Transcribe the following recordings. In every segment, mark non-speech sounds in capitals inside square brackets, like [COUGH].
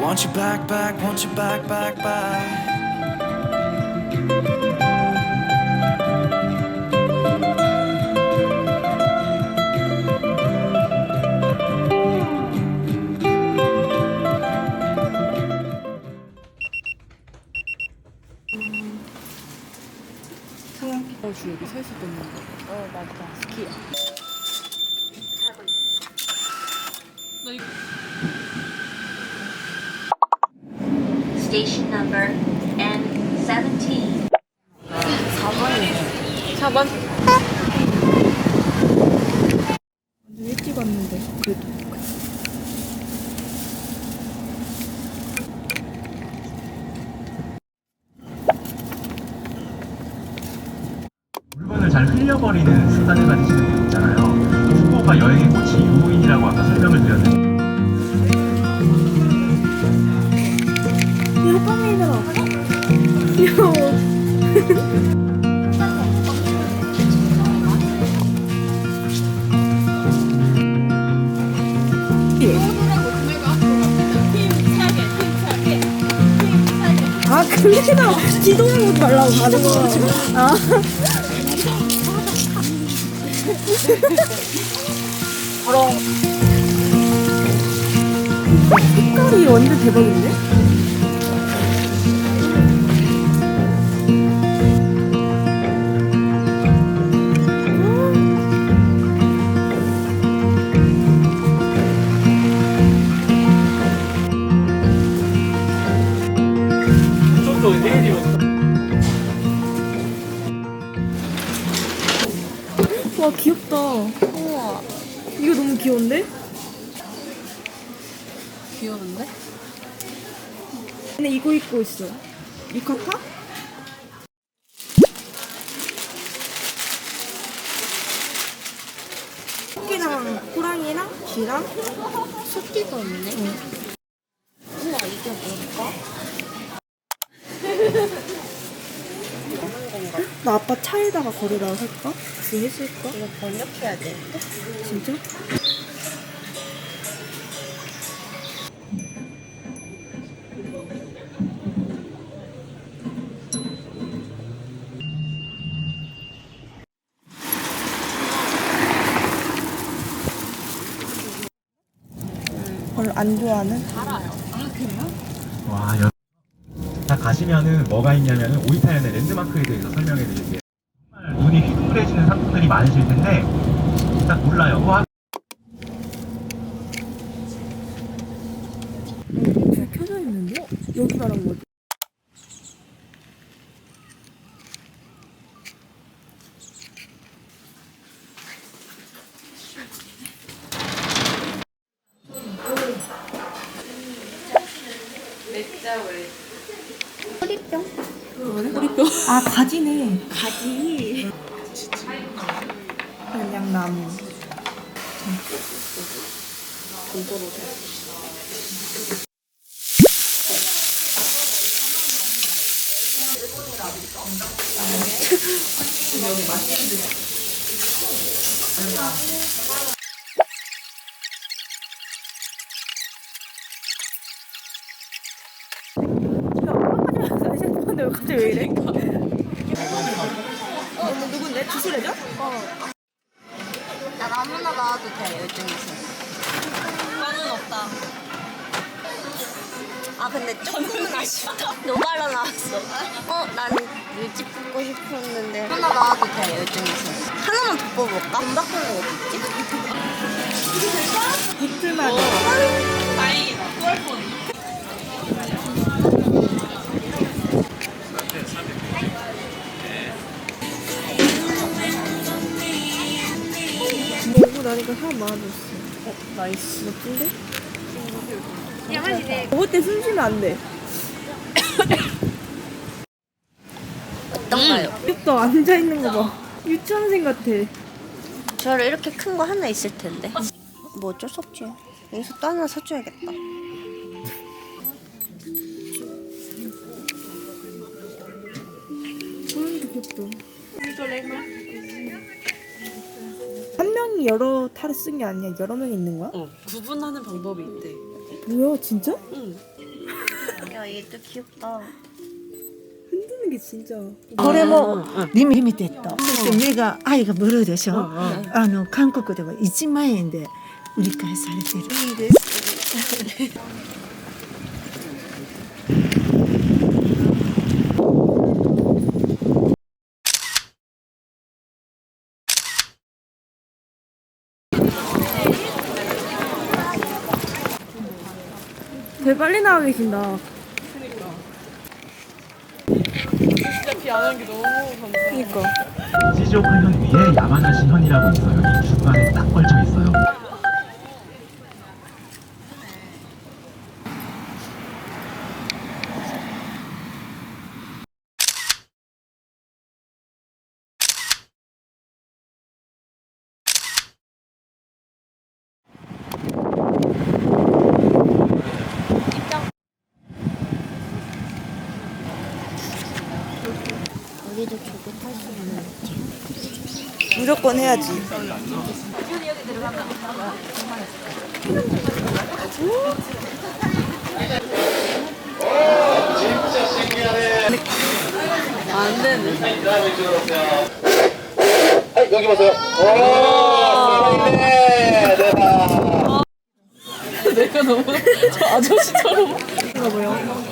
want you back, back, want you back, back, back. 주 여기 서 있었던 거. 어 맞다. 스키야. 4번. 완 아 근데나 뒤돌아보지 말라고 가는 거. 아. 색깔이 완전 대박인데? 와 귀엽다. 우와. 이거 너무 귀여운데? 귀여운데? 근데 이거 입고 있어. 유카타? 토끼랑 호랑이랑 쥐랑 토끼가 없네. 우와, 이게 뭘까? 나 아빠 차에다가 걸으라 할까? 재밌을까? 이거 번역해야 돼. 진짜? 별로 안 좋아하는? 와, 여... 자 가시면은 뭐가 있냐면은 오이타현의 랜드마크에 대해서 설명해 드릴게요. 정말 눈이 휘둥그레지는 상품들이 많으실 텐데 딱 몰라요. 와, 불 켜져 있는데? 여기 말한 거지? 허리병. 아 가지 그냥 나무. 근데? 왜 갑자기 왜 이래? 어, 너 누군데? 주술래죠? 난 아무나 나와도 돼, 요즘에서. 나는 없다. 아, 근데 조금은 아쉬워. [LAUGHS] 노가라 나왔어. 어, 난 뮤직 뽑고 싶었는데. 하나 나와도 돼, 요즘에서. 하나만 더 뽑을까? 돈 바꾸는 거 어딨지? 이틀만 너무 나 나니까 사람 많아졌어. 어, 나이스. 멋진데? 먹을 때숨 쉬면 안 돼. 어떤가요? 귀엽다. 앉아있는 거 봐. 유치원생 같아. 저를 이렇게 큰 거 하나 있을 텐데. 뭐 어쩔 수 없지. 여기서 또 하나 사줘야겠다. 고양이도 귀엽다. 한 명이 여러 탈을 쓴 게 아니야. 여러 명이 있는 거야? 어, 구분하는 방법이 있대. 뭐야, 진짜? 응. 야, 얘 또 귀엽다. 흔드는 게 진짜. これもリミテッド、そして目が愛がブルーでしょ、あの韓国では1万円で売り買いされてる 되게 빨리 나와 계신다. 그니까. 시즈오카 현 위에 야마나시 현이라고 있어요. 이 중간에 딱 걸쳐 있어요. 우리도 저거 탈 수 있는 거지. 무조건 해야지. 안 되네. 여기 보세요. 내가 너무 [LAUGHS] 저 아저씨처럼. 뭐야?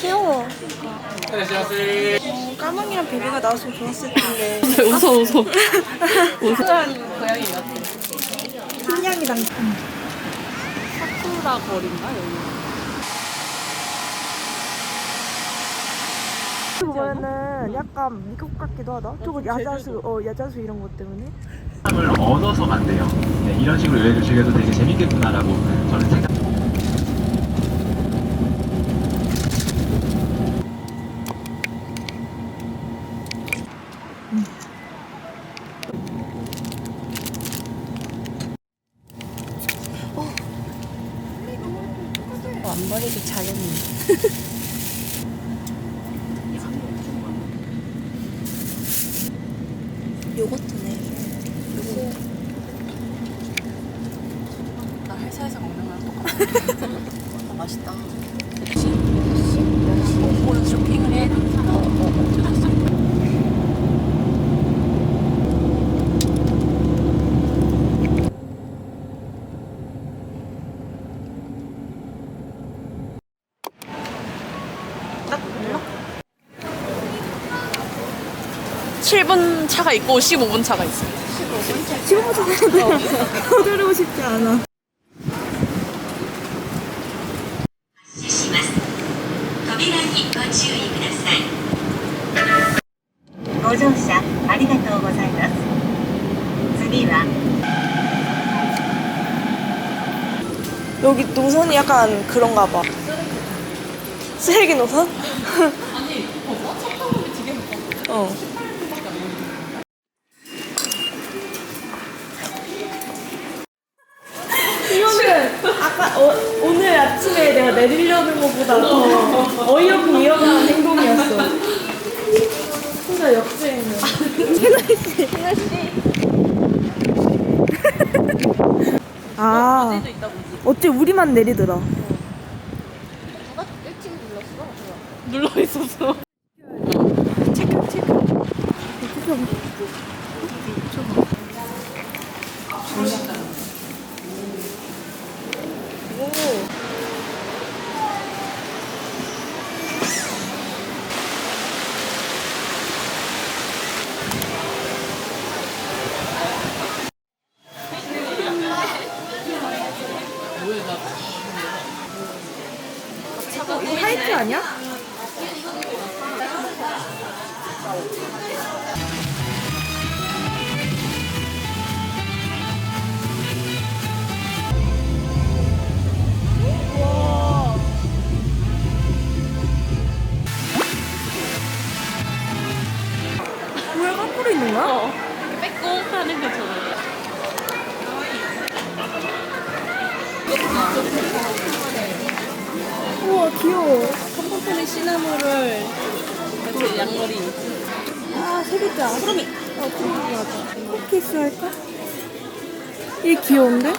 귀여워. 까망이랑 베리가 나왔으면 좋았을 텐데. [LAUGHS] 웃어 웃어. [LAUGHS] 웃어. 고양이 같아. 흰양이랑 사쿠라 거리인가 여기? 보면은 약간 미국 같기도 하다. 저거 야자수, 어 야자수 이런 것 때문에. 을 얻어서 만돼요. 네, 이런 식으로 여행을 즐겨도 되게 재밌겠구나라고 저는 생각. 잘했네. 요거트네. [LAUGHS] 17분 차가 있고 15분 차가 있어요. 지금부터 가는데 거들고 싶지 않아. 여기 노선이 약간 그런가 봐. 쓰레기 노선? 아니, 뭐, 뭐, 어, 차 타는 되게 어. 우리만 내리더라. 누가 일찍 눌렀어? 눌러 있었어. 귀여운데?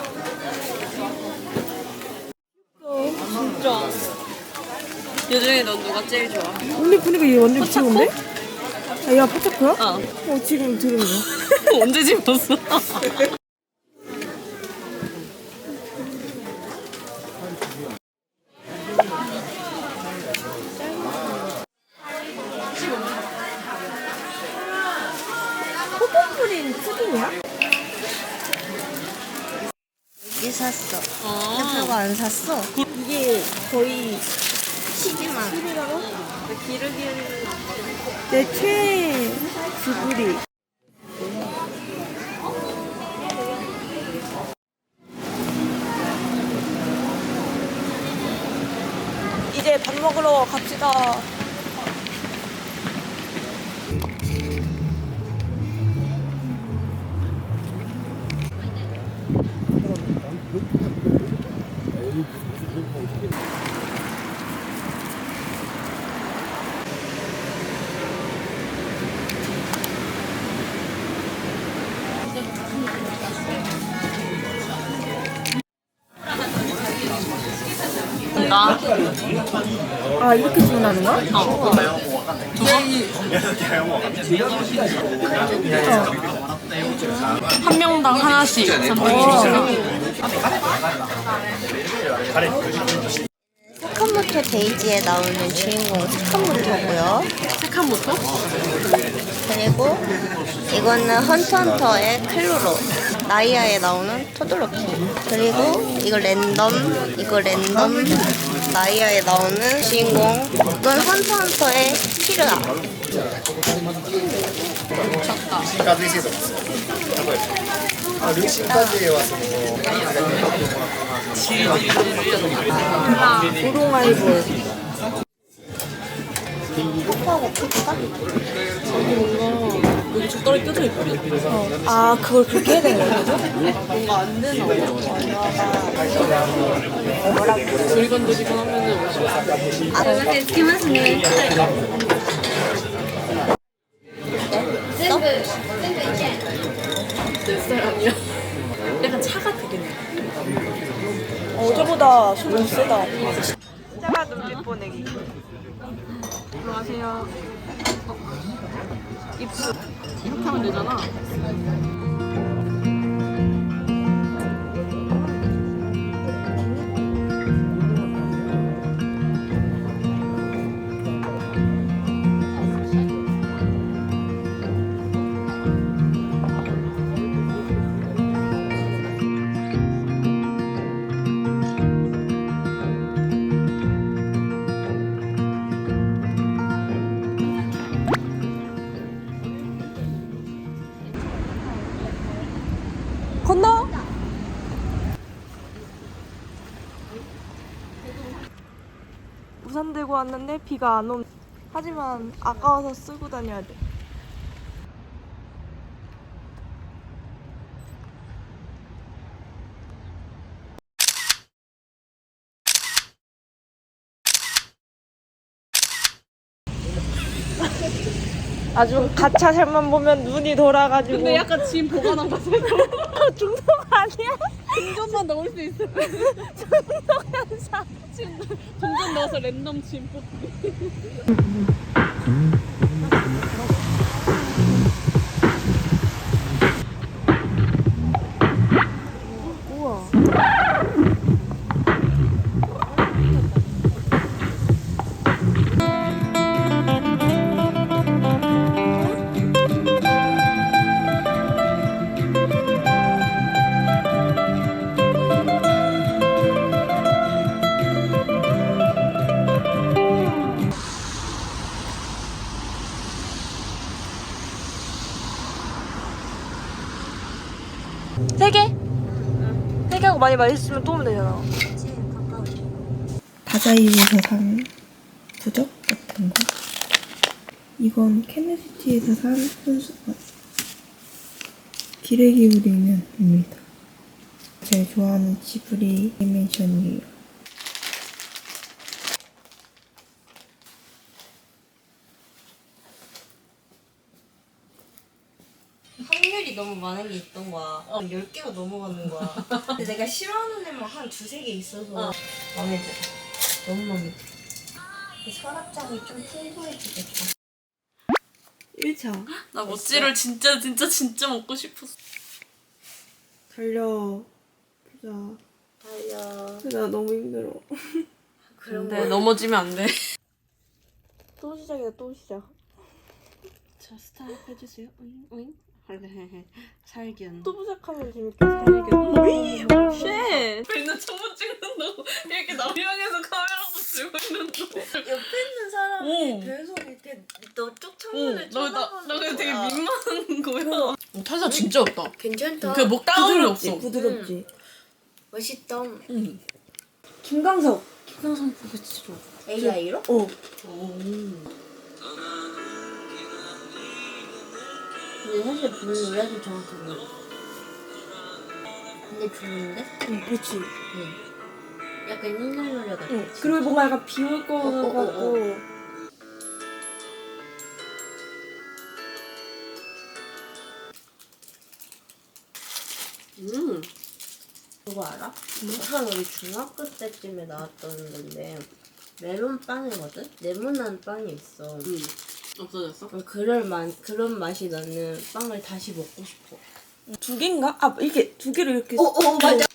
진짜. 요즘에 넌 누가 제일 좋아? 근데 보니까 얘 완전 귀여운데? 아, 얘가 포차코야? 어. 어, 지금 들은 거. [LAUGHS] 언제 집었어? 밥 먹으러 갑시다. 나. 아 이렇게 주문하는 거야? 한 명당 하나씩. 스카모토 데이지에 나오는 주인공 스카모토고요. 세칸부터? 그리고 이거는 헌터헌터의 클로로. 나이아에 나오는 토도로키. 그리고 이거 랜덤, 이거 랜덤. 나이아에 나오는 주인공. 이건 헌터헌터의 키르아. 우롱 아이볼. 뽀뽀하고 풀까? 여기 젓가락이 껴져 있거든. 아 그걸 그렇게 해야 되는 거죠? 뭔가 안 되나? 들건드리건 하면은 아, 이렇게 스키마스네. 내 스타일 아니야. 약간 차가 되겠네. 어제보다 소리 세다. 짜가 눈빛 보내기. 안녕하세요. 입술. 이렇게 하면 되잖아. 왔는데 비가 안 옴. 하지만 아까워서 쓰고 다녀야 돼. 아주 가차 살만 보면 눈이 돌아가지고 근데 약간 짐 보관한 거 같아. [LAUGHS] 중독 아니야? 동전만 넣을 수 있어. 중독 현상. 동전 넣어서 랜덤 짐 뽑기. 많이 맛있으면 또 오면 되잖아. 다자이에서 산 부적 같은 거. 이건 캐네시티에서 산 손수건. 기레기 우리는 입니다. 제일 좋아하는 지브리 애니메이션이에요. 확률이 너무 많은 게 있던 거야. 어. 10개가 넘어가는 거야. [LAUGHS] 근데 내가 싫어하는 애만 한 두세 개 있어서 마음에 들어. 너무 마음에 들어. 이 서랍장이 좀 풍부해지겠다. 1차. 나 모찌를 진짜 진짜 진짜 먹고 싶었어. 달려. 보자. 달려. 나 너무 힘들어. 그런 근데 거. 넘어지면 안 돼. 또 시작이다, 또 시작. 자 스타일 해주세요. 오잉 오잉. [LAUGHS] 살균. 또 시작하면 재밌겠다. 살균. 쉣. 있는 창문 찍는다고 이렇게 남향에서 카메라도 들고 있는데. 옆에 있는 사람이 오. 계속 이렇게 너쪽 오, 창문을 나, 나, 쳐다보는 나 그냥 되게 거야. 민망한 거야. 어, 탈사 진짜 없다. 괜찮다. 그목 따가움이 없어. 부드럽지. 멋있다. 응. 김광석. 김상선 보고 진짜 좋아. AI로? 어. 근데 사실 노래도 정확히 몰라. 근데 좋은데? 응, 그렇지. 약간 옛날 노래 같아. 응. 그리고 뭔가 약간 비올 거 어, 어, 어, 같고. 음. 그거 알아? 한 우리 중학교 때쯤에 나왔던 건데 메론 빵이거든? 네모난 빵이 있어. 응. 없어졌어? 그럴 만 그런 맛이 나는 빵을 다시 먹고 싶어. 두 개인가? 아, 이렇게 두 개를 이렇게. 어, 어, 맞아.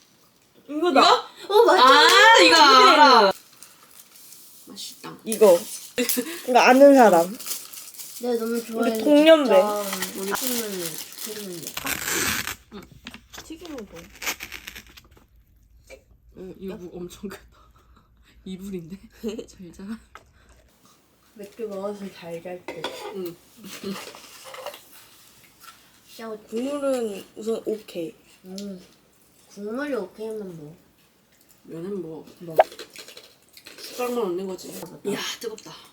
이거다. 어, 맞아. 아 이거 알아. 맛있다. 이거. 이거 아는 사람. 내가 너무 좋아해. 우리 동년배. 우리 튀김은 튀김인데. 튀김은 뭐? 응 이거 무 엄청 크다. [LAUGHS] 이불인데 [LAUGHS] 잘 자. 맥주 먹어서 잘잘 때. 응. 샤워. 국물은 우선 오케이. 음. 국물이 오케이면 뭐. 면은 뭐 뭐. 숟가락만 얹는 거지. 이야 뜨겁다.